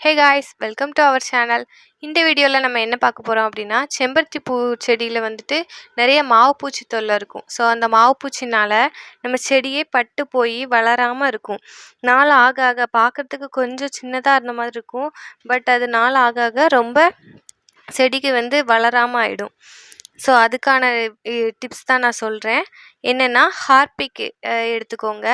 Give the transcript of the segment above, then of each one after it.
Hey guys welcome to our channel இந்த வீடியோவில் நம்ம என்ன பார்க்க போகிறோம் அப்படின்னா செம்பருத்தி பூ செடியில் வந்துட்டு நிறைய மாவு பூச்சி தொல்லை இருக்கும். ஸோ அந்த மாவு பூச்சினால் நம்ம செடியே பட்டு போய் வளராமல் இருக்கும். நாள் ஆக ஆக பார்க்குறதுக்கு கொஞ்சம் சின்னதாக இருந்த மாதிரி இருக்கும். பட் அது நாள் ஆக ஆக ரொம்ப செடிக்கு வந்து வளராமல் ஆகிடும் ஸோ அதுக்கான டிப்ஸ் தான் நான் சொல்கிறேன் என்னென்னா ஹார்பிக் எடுத்துக்கோங்க.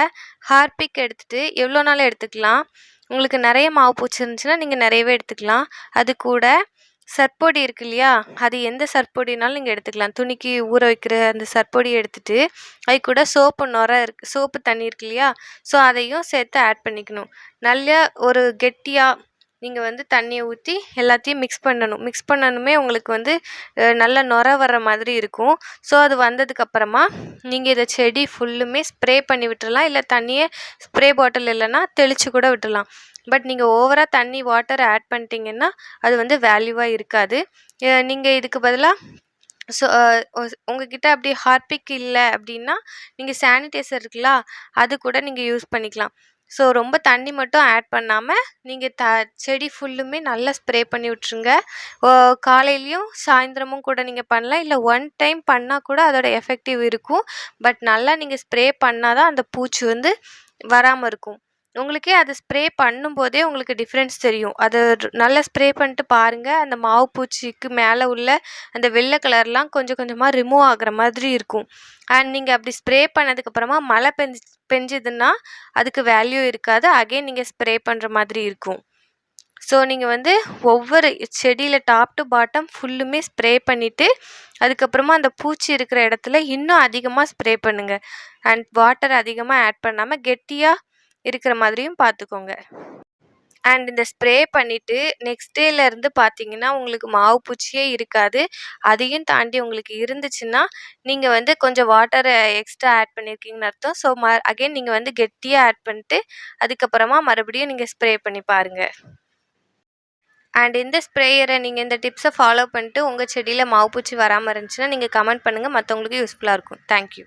ஹார்பிக் எடுத்துகிட்டு எவ்வளோ நாள் எடுத்துக்கலாம்? உங்களுக்கு நிறைய மாவு பூச்சி இருந்துச்சுன்னா நீங்கள் நிறையவே எடுத்துக்கலாம். அது கூட சர்ப்பொடி இருக்கு இல்லையா? அது எந்த சர்ப்பொடினாலும் நீங்கள் எடுத்துக்கலாம். துணிக்கு ஊற வைக்கிற அந்த சர்ப்பொடி எடுத்துகிட்டு அது கூட சோப்பு நுர இருக்கு சோப்பு தண்ணி இருக்கு இல்லையா? ஸோ அதையும் சேர்த்து ஆட் பண்ணிக்கணும். நல்ல ஒரு கெட்டியாக நீங்கள் வந்து தண்ணியை ஊற்றி எல்லாத்தையும் மிக்ஸ் பண்ணணும். மிக்ஸ் பண்ணணுமே உங்களுக்கு வந்து நல்ல நுர வர்ற மாதிரி இருக்கும். ஸோ அது வந்ததுக்கப்புறமா நீங்கள் இதை செடி ஃபுல்லுமே ஸ்ப்ரே பண்ணி விட்டுடலாம் இல்லை தண்ணியை ஸ்ப்ரே பாட்டில் இல்லைன்னா தெளித்து கூட விட்டுடலாம் பட் நீங்கள் ஓவராக தண்ணி வாட்டர் ஆட் பண்ணிட்டீங்கன்னா அது வந்து வேல்யூவாக இருக்காது. நீங்கள் இதுக்கு பதிலாக ஸோ உங்ககிட்ட அப்படி ஹார்பிக் இல்லை அப்படின்னா நீங்கள் சானிடைசர் இருக்குல்ல அது கூட நீங்கள் யூஸ் பண்ணிக்கலாம். ஸோ ரொம்ப தண்ணி மட்டும் ஆட் பண்ணாமல் நீங்கள் த செடி ஃபுல்லுமே நல்லா ஸ்ப்ரே பண்ணி விட்ருங்க காலையிலையும் சாயந்தரமும் கூட நீங்கள் பண்ணலாம். இல்லை ஒன் டைம் பண்ணால் கூட அதோட எஃபெக்டிவ் இருக்கும். பட் நல்லா நீங்கள் ஸ்ப்ரே பண்ணால் தான் அந்த பூச்சி வந்து வராமல் இருக்கும். உங்களுக்கே அது ஸ்ப்ரே பண்ணும்போதே உங்களுக்கு டிஃப்ரென்ஸ் தெரியும். அது நல்லா ஸ்ப்ரே பண்ணிட்டு பாருங்கள் அந்த மாவு பூச்சிக்கு மேலே உள்ள அந்த வெள்ளை கலர்லாம் கொஞ்சம் கொஞ்சமாக ரிமூவ் ஆகிற மாதிரி இருக்கும். அண்ட் நீங்கள் அப்படி ஸ்ப்ரே பண்ணதுக்கப்புறமா மழை பெஞ்சு பெஞ்சதுன்னா அதுக்கு வேல்யூ இருக்காது. அகைன் நீங்கள் ஸ்ப்ரே பண்ணுற மாதிரி இருக்கும். ஸோ நீங்கள் வந்து ஒவ்வொரு செடியில் டாப் டு பாட்டம் ஃபுல்லுமே ஸ்ப்ரே பண்ணிவிட்டு அதுக்கப்புறமா அந்த பூச்சி இருக்கிற இடத்துல இன்னும் அதிகமாக ஸ்ப்ரே பண்ணுங்கள் அண்ட் வாட்டர் அதிகமாக ஆட் பண்ணாமல் கெட்டியாக இருக்கிற மாதிரியும் பார்த்துக்கோங்க. அண்ட் இந்த ஸ்ப்ரே பண்ணிவிட்டு நெக்ஸ்ட் டேலேருந்து பார்த்தீங்கன்னா உங்களுக்கு மாவு பூச்சியே இருக்காது. அதையும் தாண்டி உங்களுக்கு இருந்துச்சுன்னா நீங்கள் வந்து கொஞ்சம் வாட்டரை எக்ஸ்ட்ரா ஆட் பண்ணியிருக்கீங்கன்னு அர்த்தம். ஸோ ம அகெயின் நீங்கள் வந்து கெட்டியாக ஆட் பண்ணிட்டு அதுக்கப்புறமா மறுபடியும் நீங்கள் ஸ்ப்ரே பண்ணி பாருங்கள் அண்ட் இந்த ஸ்ப்ரேயரை நீங்கள் இந்த டிப்ஸை ஃபாலோ பண்ணிட்டு உங்கள் செடியில் மாவு பூச்சி வராமல் இருந்துச்சுன்னா நீங்கள் கமெண்ட் பண்ணுங்கள் மற்றவங்களுக்கு யூஸ்ஃபுல்லாக இருக்கும். தேங்க்யூ